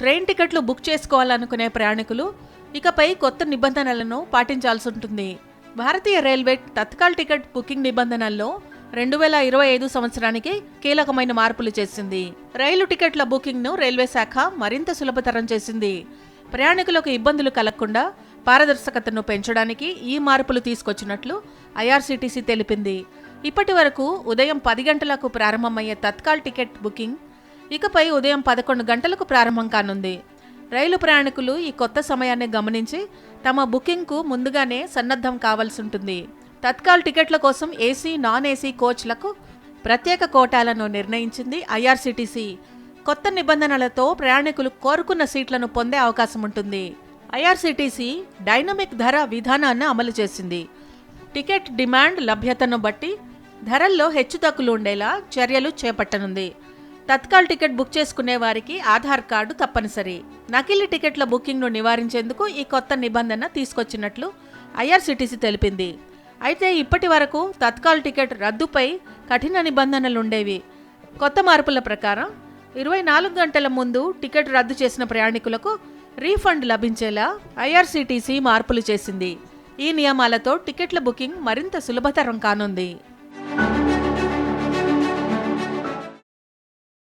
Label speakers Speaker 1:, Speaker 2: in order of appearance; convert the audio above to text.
Speaker 1: Train టికెట్లు book చేసుకోవాలనుకునే ప్రయాణికులు ఇకపై కొత్త నిబంధనలను పాటించాల్సి ఉంటుంది. భారతీయ రైల్వే తత్కాల్ టికెట్ బుకింగ్ నిబంధనల్లో రెండు వేల ఇరవై ఐదు సంవత్సరానికి కీలకమైన మార్పులు చేసింది. రైలు టికెట్ల బుకింగ్ను రైల్వే శాఖ మరింత సులభతరం చేసింది. ప్రయాణికులకు ఇబ్బందులు కలగకుండా పారదర్శకతను పెంచడానికి ఈ మార్పులు తీసుకొచ్చినట్లు ఐఆర్సీటీసీ తెలిపింది. ఇప్పటి వరకు ఉదయం పది గంటలకు ప్రారంభమయ్యే తత్కాల్ టికెట్ బుకింగ్ ఇకపై ఉదయం పదకొండు గంటలకు ప్రారంభం కానుంది. రైలు ప్రయాణికులు ఈ కొత్త సమయాన్ని గమనించి తమ బుకింగ్కు ముందుగానే సన్నద్ధం కావాల్సి ఉంటుంది తత్కాల్ టికెట్ల కోసం ఏసీ నాన్ ఏసీ కోచ్లకు ప్రత్యేక కోటాలను నిర్ణయించింది ఐఆర్సీటీసీ. కొత్త నిబంధనలతో ప్రయాణికులు కోరుకున్న సీట్లను పొందే అవకాశం ఉంటుంది ఐఆర్సీటీసీ డైనమిక్ ధర విధానాన్ని అమలు చేసింది. టికెట్ డిమాండ్ లభ్యతను బట్టి ధరల్లో హెచ్చుతగ్గులు ఉండేలా చర్యలు చేపట్టనుంది. తత్కాల్ టికెట్ బుక్ చేసుకునే వారికి ఆధార్ కార్డు తప్పనిసరి. నకిలీ టికెట్ల బుకింగ్ను నివారించేందుకు ఈ కొత్త నిబంధన తీసుకొచ్చినట్లు ఐఆర్సీటీసీ తెలిపింది. అయితే ఇప్పటి వరకు తత్కాల్ టికెట్ రద్దుపై కఠిన నిబంధనలుండేవి. కొత్త మార్పుల ప్రకారం ఇరవై నాలుగు గంటల ముందు టికెట్ రద్దు చేసిన ప్రయాణికులకు రీఫండ్ లభించేలా ఐఆర్సీటీసీ మార్పులు చేసింది. ఈ నియమాలతో టికెట్ల బుకింగ్ మరింత సులభతరం కానుంది.